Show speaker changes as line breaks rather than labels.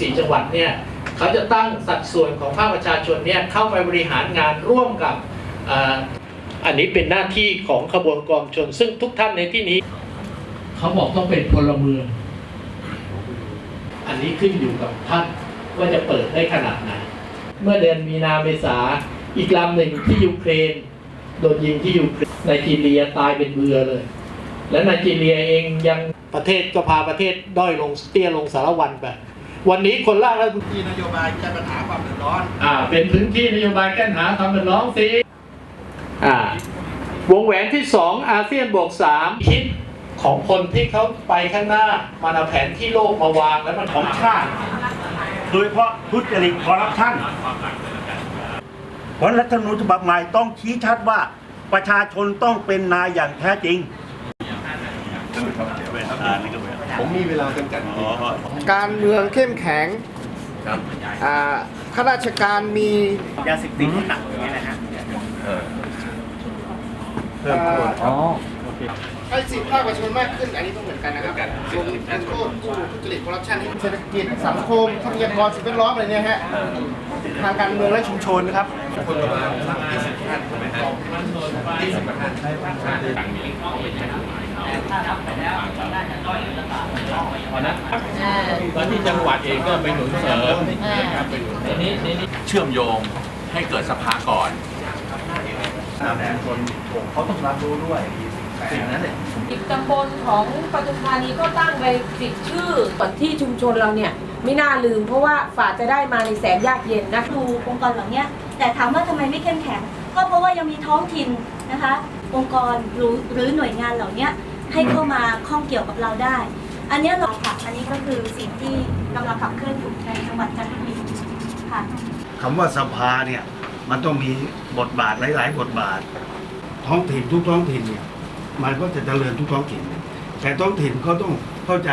14 จังหวัดเนี่ยเขาจะตั้งสัดส่วนของภาคประชาชนเนี่ยเข้าไปบริหารงานร่วมกับเอ่ออันนี้เป็นหน้าที่ของขบวนกองชน ซึ่งทุกท่านในที่นี้ เขาบอกต้องเป็นพลเมือง อันนี้ขึ้นอยู่กับท่านว่าจะเปิดได้ขนาดไหน เมื่อเดือนมีนาเมษาอีกลำหนึ่งที่ยูเครนโดนยิงที่ยูเครนไนจีเรียตายเป็นเบือเลย และไนจีเรียเองยังประเทศก็พาประเทศด้อยลงเตี้ยลงสารวันไป วันนี้คนล่างรัฐมนตรี
ที่นโยบายแก้ปัญหาความเดือดร้อน
อ่า เป็นพื้นที่นโยบายแก้ปัญหาความเดือดร้อนสิอ่าวงแหวนที่สองอาเซียนบวกสามคิดของคนที่เขาไปข้างหน้ามันเอาแผนที่โลกมาวางแล้วมัน
ของชาติ โดยเฉพาะทุจริตคอร์รัปชันเพราะรัฐธรรมนูญฉบับใหม่ต้องชี้ชัดว่าประชาชนต้องเป็นนายอย่างแท้จริง
ผมมีเวลาจำกัด
การเมืองเข้มแข็งอ่าข้าราชการมี
ยาเสพติดหนักอย่างนี้นะฮะ
เพิ่มโทษครับ
ให้สิทธิภาคประชาชนมากขึ้นอันนี้ต้องเหมือนกันนะครับรวมถึงโทษผู้ทุจริตคอร์รัปชันเศรษฐกิจสังคมทรัพยากรสิ่งแวดล้อมอะไรเนี่ยฮะทางการเมืองและชุมชนนะครับ
แล้วที่จังหวัดเองก็ไปหนุนเสริมนะครับไปหนุนเสริมนี่นี่
เชื่อมโยงให้เกิดสภาก่อน
เขาต้องรับรู้ด้วยสิ่งนั้นเนี่ย
อีกตำบลของปทุมธานีก็ตั้งไปติดชื่อก่อนที่ชุมชนเราเนี่ยไม่น่าลืมเพราะว่าฝาจะได้มาในแสนยากเย็นนะ
ดูองค์กรเหล่านี้แต่ถามว่าทำไมไม่เข้มแข็ง ก็เพราะว่ายังมีท้องถิ่นนะคะ องค์กรหรือหรือหน่วยงานเหล่านี้ ให้เข้ามาข้องเกี่ยวกับเราได้ อันนี้เราค่ะ อันนี้ก็คือสิ่งที่กำลังขับเคลื่อนอยู่ในจังหวัดจันทบุรีค่ะ
คำว่าสภาเนี่ยมันต้องมีบทบาทหลาย ๆ บทบาท ท้องถิ่นทุกท้องถิ่นเนี่ยมันก็จะเจริญทุกท้องถิ่น แต่ท้องถิ่นเขาต้องเข้าใจ